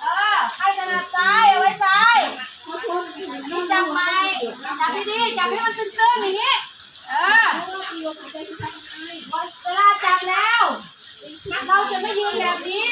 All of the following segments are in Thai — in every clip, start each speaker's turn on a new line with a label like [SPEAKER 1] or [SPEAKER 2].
[SPEAKER 1] เออใครถนัดซ้ายเอาไว้ซ้ายจับไปจับให้ดีจับให้มันตึงๆอย่างนี้เออเวลาจับแล้ว เราจะไม่ยืนแบบนี้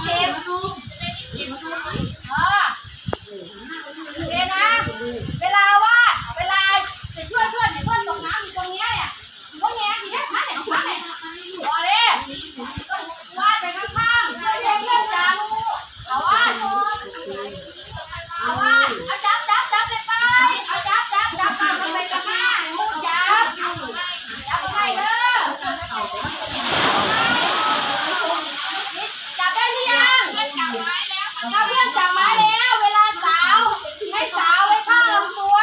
[SPEAKER 1] เค็ม ถ้าเพื่อนจับมาแล้ว เวลาสาวให้สาวไว้ข้างลำตัว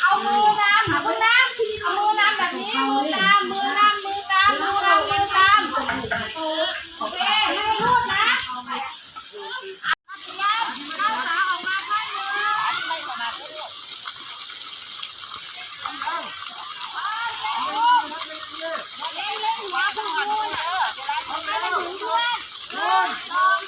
[SPEAKER 1] เอามือน้ำเอามือน้ำเอามือน้ำแบบนี้มือตามมือน้ำมือตามมือน้ำมือตามโอเคให้รูดนะเล่นเล่นหัวคุณดูนะเลาคุเล่นถึงเพื่อนหนึ่งสอง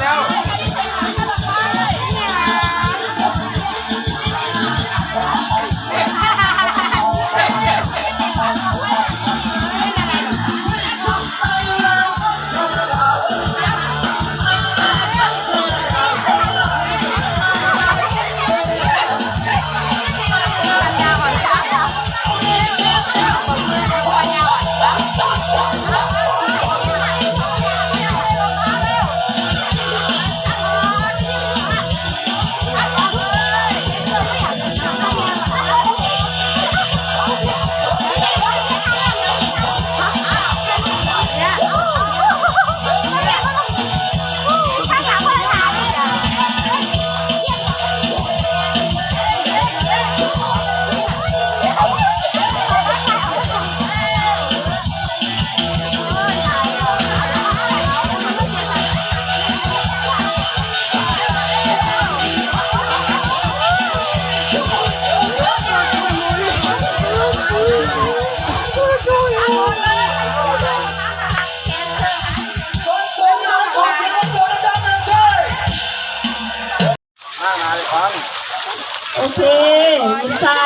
[SPEAKER 2] แล้ว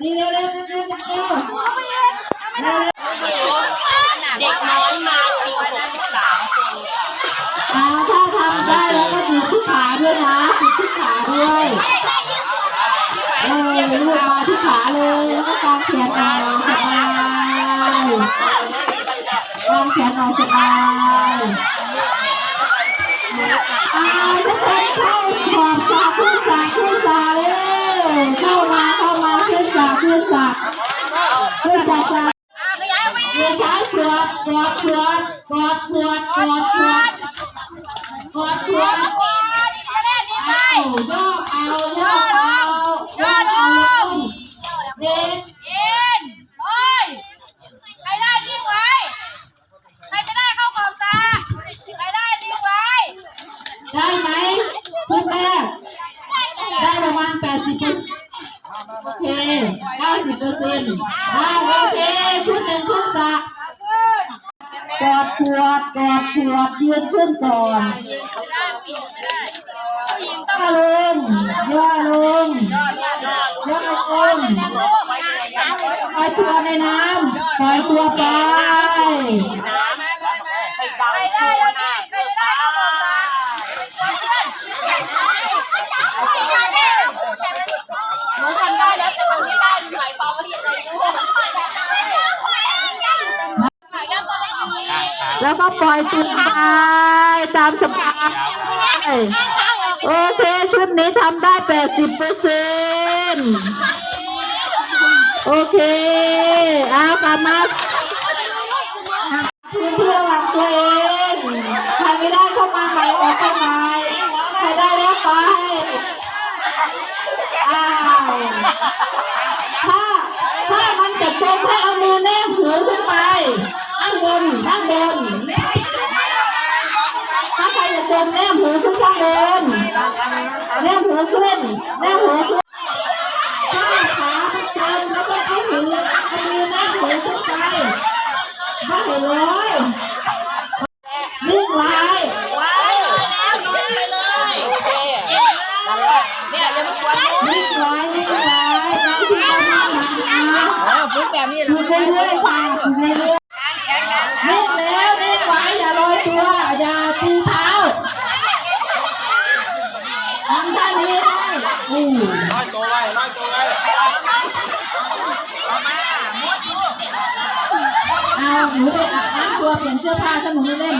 [SPEAKER 3] เร็
[SPEAKER 2] วเร็วเร็วเเด็กน้
[SPEAKER 1] อยมาปีหกสิบสาม
[SPEAKER 2] อ่าถ้าทำได้แล้วก็ถือที่ขาด้วยนะถือที่ขาด้วยเออลูกมาที่ขาเลยแล้วก็ตามเขียนเอาสบายตามเขียนเอาสบายอ่าทุกคนเข้าขอบสาขึ้นสาขึ้นสาเลยเข้า ขึ้นสาขึ้นสาขึ้นสาสา
[SPEAKER 1] ขยายออกไป
[SPEAKER 2] เดี๋ยวใช้ขวดกอดขวดกอดขวดกอดขวดกอดขวด
[SPEAKER 1] จะได้ดีไหม
[SPEAKER 2] เอาย่อเอาย่อเอาย่อเอาเด็ก
[SPEAKER 1] ยินโอ้ยใครได้ไว้ใครจะได้เข้ากล่องตาใครได้นิ่งไว้
[SPEAKER 2] ได้ไหมชุดแรกได้ประมาณแปดสิบเปอร์เซ็นต์โอเคเก้า สิบเปอร์เซ็นต์ได้โอเคชุดหนึ่งชุดสามกอดขวดกอดขวดยืนขึ้นก่อนย่าลงย่าลงย่าลงปล่อยตัวในน้ำปล่อยตัวไป
[SPEAKER 1] ใครได้แล้วนี่ใครไม่ได้เข้ากล่องตาหนูทำได้แล้วแต่มันไม่ได้หมายความว่าอย่างไรลูก
[SPEAKER 2] แล้วก็ปล่อยตัวไปตามสบายโอเค ชุดนี้ทำได้แปดสิบเปอร์เซ็นต์โอเค เอากลับมาพื้นที่ระหว่างตัวเองใครไม่ได้เข้ามาใหม่ออกไปใหม่ใครได้แล้วไปอ้าวถ้าถ้ามันจะจมให้เอามือแนบหูขึ้นไป นั่งบนนั่งบน ถ้าใครจะจมแนบหูขึ้นข้างบนแนบหูขึ้นแนบหูขึ้นถ้าขาจมแล้วก็เอาหูเอามือแนบหูขึ้นไปไม่เห็นเลยนิ่งไว้
[SPEAKER 4] เนี่ยจะไม่ควร
[SPEAKER 2] นิ่งไว้นิ่งไว้บางทีก็นั่งหลังนะ
[SPEAKER 4] เออฝึกแบบนี้
[SPEAKER 2] หยุดเรื่อยๆค่ะหยุดเรื่อยๆนิ่งแล้วนิ่งไว้อย่าลอยตัว อย่าตีเท้าทำท่านี้ได้อู้
[SPEAKER 3] น้อยตัวไว้น้อยตัวไว้
[SPEAKER 2] เอา หนูไปอาบน้ำตัวเปลี่ยนเสื้อผ้าถ้าหนูไม่เล่น